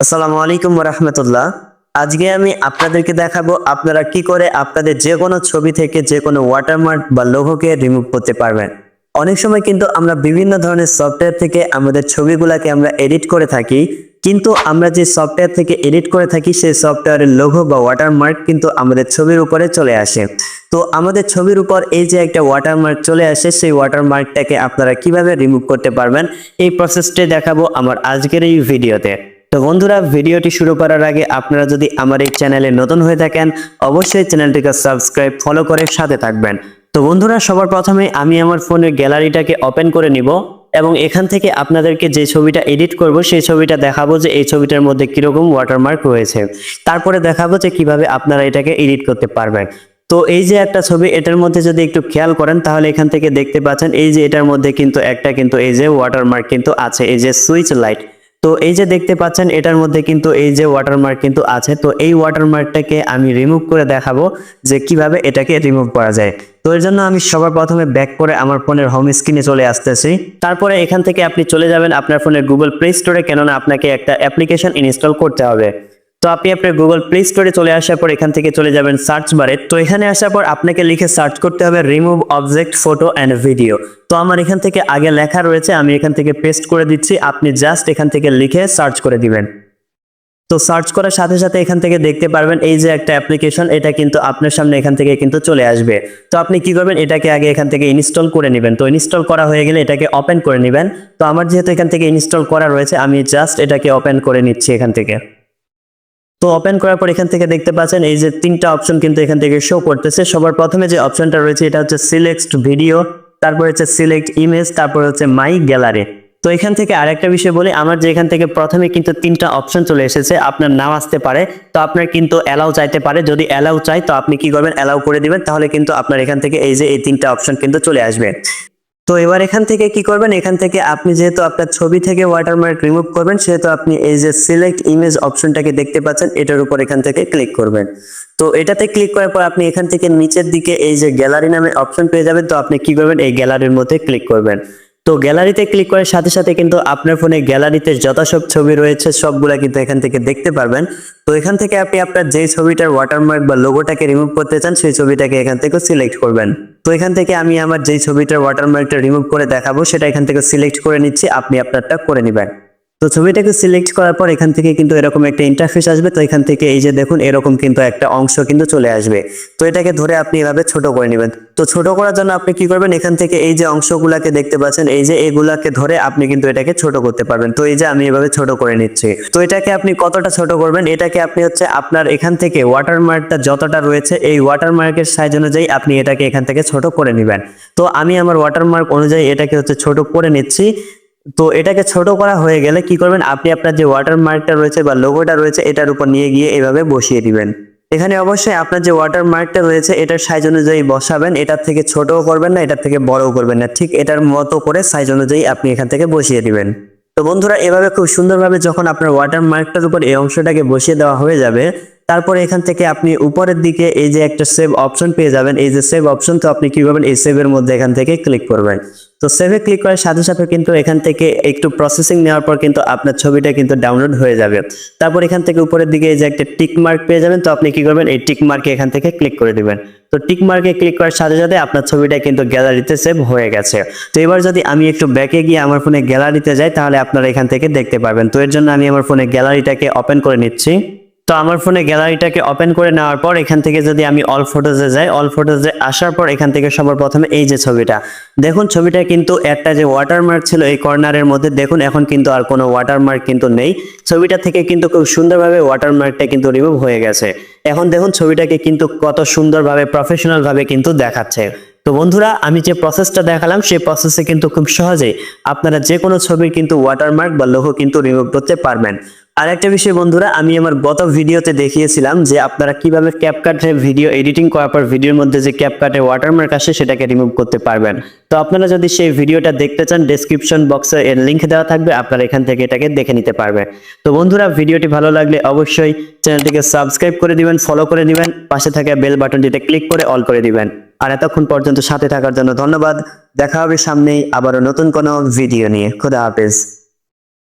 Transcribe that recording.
আসসালামু আলাইকুম রহমতুল্লাহ আজকে আমি আপনাদেরকে দেখাবো আপনারা কি করে আপনাদের যে কোনো ছবি থেকে যে কোনো ওয়াটারমার্ক বা লোগোকে রিমুভ করতে পারবেন। অনেক সময় কিন্তু আমরা বিভিন্ন ধরনের সফটওয়্যার থেকে আমাদের ছবিগুলোকে আমরা এডিট করে থাকি, কিন্তু আমরা যে সফটওয়্যার থেকে এডিট করে থাকি সেই সফটওয়্যারের লোগো বা ওয়াটারমার্ক কিন্তু আমাদের ছবির উপরে চলে আসে। তো আমাদের ছবির উপর এই যে একটা ওয়াটারমার্ক চলে আসে, সেই ওয়াটারমার্কটাকে আপনারা কীভাবে রিমুভ করতে পারবেন, এই প্রসেসটাই দেখাবো আমার আজকের এই ভিডিওতে তো বন্ধুরা, ভিডিওটি শুরু করার আগে আপনারা যদি আমার এই চ্যানেলে নতুন হয়ে থাকেন, অবশ্যই চ্যানেলটিকে সাবস্ক্রাইব, ফলো করে সাথে থাকবেন। তো বন্ধুরা, সবার প্রথমে আমি আমার ফোনের গ্যালারিটাকে ওপেন করে নিব এবং এখান থেকে আপনাদেরকে যে ছবিটা এডিট করব, সেই ছবিটা দেখাবো যে এই ছবিটার মধ্যে কীরকম ওয়াটারমার্ক রয়েছে। তারপরে দেখাবো যে কীভাবে আপনারা এটাকে এডিট করতে পারবেন। তো এই যে একটা ছবি, এটার মধ্যে যদি একটু খেয়াল করেন, তাহলে এখান থেকে দেখতে পাচ্ছেন, এই যে এটার মধ্যে কিন্তু একটা কিন্তু এই যে ওয়াটারমার্ক কিন্তু আছে, এই যে সুইচ লাইট তো এই যে দেখতে পাচ্ছেন, এটার মধ্যে কিন্তু এই যে ওয়াটারমার্ক কিন্তু আছে। তো এই ওয়াটারমার্কটাকে আমি রিমুভ করে দেখাবো যে কীভাবে এটাকে রিমুভ করা যায়। তো এর জন্য আমি সবার প্রথমে ব্যাক করে আমার ফোনের হোম স্ক্রিনে চলে আসতেছি। তারপরে এখান থেকে আপনি চলে যাবেন আপনার ফোনের গুগল প্লে স্টোরে কেননা আপনাকে একটা অ্যাপ্লিকেশন ইনস্টল করতে হবে। তো আপনি আপনার গুগল প্লে স্টোরে চলে আসার পর এখান থেকে চলে যাবেন সার্চ বারে তো এখানে আসার পর আপনাকে লিখে সার্চ করতে হবে remove object photo and video তো আমার এখান থেকে আগে লেখা রয়েছে, আমি এখান থেকে পেস্ট করে দিচ্ছি, আপনি জাস্ট এখান থেকে লিখে সার্চ করে দিবেন। তো সার্চ করার সাথে সাথে এখান থেকে দেখতে পারবেন, এই যে একটা অ্যাপ্লিকেশন এটা কিন্তু আপনার সামনে এখান থেকে কিন্তু চলে আসবে। তো আপনি কি করবেন, এটাকে আগে এখান থেকে ইনস্টল করে নেবেন। তো ইনস্টল করা হয়ে গেলে এটাকে ওপেন করে নেবেন। তো আমার যেহেতু এখান থেকে ইনস্টল করা রয়েছে, আমি জাস্ট এটাকে ওপেন করে নিচ্ছি এখান থেকে। তো ওপেন করার পর এখান থেকে দেখতে পাচ্ছেন, এই যে তিনটা অপশন কিন্তু এখান থেকে শো করতেছে। সবার প্রথমে যে অপশনটা রয়েছে, এটা হচ্ছে সিলেক্ট ভিডিও তারপর হচ্ছে সিলেক্ট ইমেজ তারপর হচ্ছে মাই গ্যালারি তো এখান থেকে আরেকটা বিষয় বলি, আমার যে এখান থেকে প্রথমে কিন্তু তিনটা অপশন চলে এসেছে, আপনার নাম আসতে পারে, তো আপনার কিন্তু অ্যালাউ চাইতে পারে। যদি অ্যালাউ চাই, তো আপনি কি করবেন? অ্যালাউ করে দিবেন, তাহলে কিন্তু আপনার এখান থেকে এই যে এই তিনটা অপশন কিন্তু চলে আসবে। তো এবার এখান থেকে কি করবেন? এখান থেকে আপনি যেহেতু আপনার ছবি থেকে ওয়াটারমার্ক রিমুভ করবেন, সেহেতু আপনি এই যে সিলেক্ট ইমেজ অপশনটাকে দেখতে পাচ্ছেন, এটার উপর এখান থেকে ক্লিক করবেন। তো এটাতে ক্লিক করার পর আপনি এখান থেকে নিচের দিকে এই যে গ্যালারি নামে অপশন পেয়ে যাবেন, তো আপনি কি করবেন? এই গ্যালারির মধ্যে ক্লিক করবেন। তো গ্যালারিতে ক্লিক করার সাথে সাথে কিন্তু আপনার ফোনে গ্যালারিতে যত সব ছবি রয়েছে, সবগুলা কিন্তু এখান থেকে দেখতে পারবেন। তো এখান থেকে আপনি আপনার যে ছবিটার ওয়াটারমার্ক বা লোগোটাকে রিমুভ করতে চান, সেই ছবিটাকে এখান থেকে সিলেক্ট করবেন। তো এখান থেকে আমি আমার যেই ছবিটার ওয়াটারমার্কটা রিমুভ করে দেখাবো, সেটা এখান থেকে সিলেক্ট করে নিচ্ছি, আপনি আপনারটা করে নেবেন। তো ছবিটাকে সিলেক্ট করার পর এখান থেকে কিন্তু এরকম একটা ইন্টারফেস আসবে। তো এখান থেকে এই যে দেখুন, এরকম কিন্তু একটা অংশ কিন্তু চলে আসবে। তো এটাকে ধরে আপনি এভাবে ছোট করে নেবেন। তো ছোট করার জন্য আপনি কি করবেন? এখান থেকে এই যে অংশগুলাকে দেখতে পাচ্ছেন, এই যে এগুলাকে ধরে আপনি কিন্তু এটাকে ছোট করতে পারবেন। তো এই যে আমি এভাবে ছোট করে নিচ্ছি। তো এটাকে আপনি কতটা ছোট করবেন? এটাকে আপনি হচ্ছে আপনার এখান থেকে ওয়াটারমার্কটা যতটা রয়েছে, এই ওয়াটারমার্কের সাইজ অনুযায়ী আপনি এটাকে এখান থেকে ছোট করে নেবেন। তো আমি আমার ওয়াটারমার্ক অনুযায়ী এটাকে হচ্ছে ছোট করে নিচ্ছি। তো এটাকে ছোট করা হয়ে গেলে কি করবেন? আপনি আপনার যে ওয়াটার মার্কটা রয়েছে বা লোগোটা রয়েছে, এটার উপর নিয়ে গিয়ে এভাবে বসিয়ে দিবেন। এখানে অবশ্যই আপনার যে ওয়াটার মার্কটা রয়েছে, এটার সাইজ অনুযায়ী বসাবেন। এটার থেকে ছোটও করবেন না, এটার থেকে বড়ও করবেন না। ঠিক এটার মতো করে সাইজ অনুযায়ী আপনি এখান থেকে বসিয়ে দিবেন। তো বন্ধুরা, এভাবে খুব সুন্দরভাবে যখন আপনার ওয়াটার মার্কটার উপর এই অংশটাকে বসিয়ে দেওয়া হয়ে যাবে তারপরে এখান থেকে আপনি উপরের দিকে এই যে একটা সেভ অপশন পেয়ে যাবেন। এই যে সেভ অপশন তো আপনি কি করবেন এই সেভের মধ্যে এখান থেকে ক্লিক করবেন। তো সেভে ক্লিক করার সাথে সাথে কিন্তু এখান থেকে একটু প্রসেসিং নেওয়ার পর কিন্তু আপনার ছবিটা কিন্তু ডাউনলোড হয়ে যাবে। তারপর এখান থেকে উপরের দিকে এই যে একটা টিক মার্ক পেয়ে যাবেন, তো আপনি কি করবেন? এই টিক মার্কে এখান থেকে ক্লিক করে দিবেন। তো টিক মার্কে ক্লিক করার সাথে সাথে আপনার ছবিটা কিন্তু গ্যালারিতে সেভ হয়ে গেছে। তো এবার যদি আমি একটু ব্যাকে গিয়ে আমার ফোনে গ্যালারিতে যাই, তাহলে আপনারা এখান থেকে দেখতে পারবেন। তো এর জন্য আমি আমার ফোনে গ্যালারিটাকে ওপেন করে নিচ্ছি। তো আমার ফোনে গ্যালারিটাকে ওপেন করে নেওয়ার পর এখান থেকে যদি আমি অল ফটোজে যাই অল ফটোজে আসার পর এখান থেকে সবার প্রথমে এই যে ছবিটা। দেখুন, ছবিটা কিন্তু একটা যে ওয়াটারমার্ক ছিল এই কর্নারের মধ্যে, দেখুন এখন কিন্তু আর কোনো ওয়াটারমার্ক কিন্তু নেই। ছবিটা থেকে কিন্তু খুব সুন্দরভাবে ওয়াটারমার্কটা কিন্তু রিমুভ হয়ে গেছে। এখন দেখুন, ছবিটাকে কিন্তু কত সুন্দরভাবে প্রফেশনাল ভাবে কিন্তু দেখাচ্ছে। তো বন্ধুরা, আমি যে প্রসেসটা দেখালাম, সেই প্রসেসে কিন্তু খুব সহজেই আপনারা যে কোনো ছবির কিন্তু ওয়াটারমার্ক বা লোগো কিন্তু রিমুভ করতে পারবেন। আর একটা বিষয় বন্ধুরা, আমি আমার গত ভিডিওতে দেখিয়েছিলাম যে আপনারা কীভাবে ক্যাপকাটে ভিডিও এডিটিং করার পর ভিডিওর মধ্যে যে ক্যাপকাটে ওয়াটারমার্ক আসে, সেটাকে রিমুভ করতে পারবেন। তো আপনারা যদি সেই ভিডিওটা দেখতে চান ডেসক্রিপশন বক্সে এর লিংক দেওয়া থাকবে, আপনারা এখান থেকে এটাকে দেখে নিতে পারবেন। তো বন্ধুরা, ভিডিওটি ভালো লাগলে অবশ্যই চ্যানেলটিকে সাবস্ক্রাইব করে দিবেন ফলো করে দিবেন, পাশে থাকা বেল বাটনটিতে ক্লিক করে অল করে দিবেন। আর এতক্ষণ পর্যন্ত সাথে থাকার জন্য ধন্যবাদ। দেখা হবে সামনেই আবারও নতুন কোনো ভিডিও নিয়ে। খোদা হাফেজ।